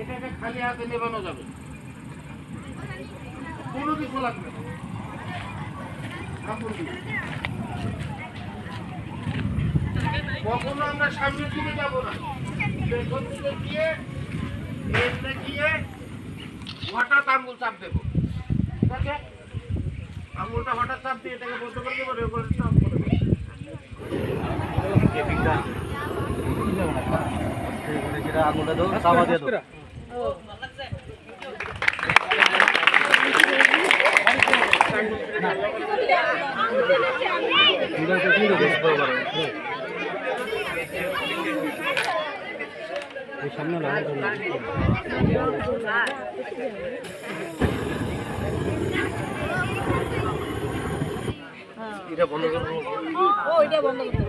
এটাকে খালি হাতে নেবানো যাবে। কোনো কিছু লাগবে কখনো আমরা সামনের দিকে যাব না। পেছন দিকে গিয়ে গিয়ে হঠাৎ আঙুল চাপ দেবো ঠিক আছে আঙুলটা হঠাৎ চাপ দিয়ে এটাকে বন্ধ করে দেবো রেগুলার চাপ করে দেবো। সামনে এটা বন্ধ করব ও এটা বন্ধ করব।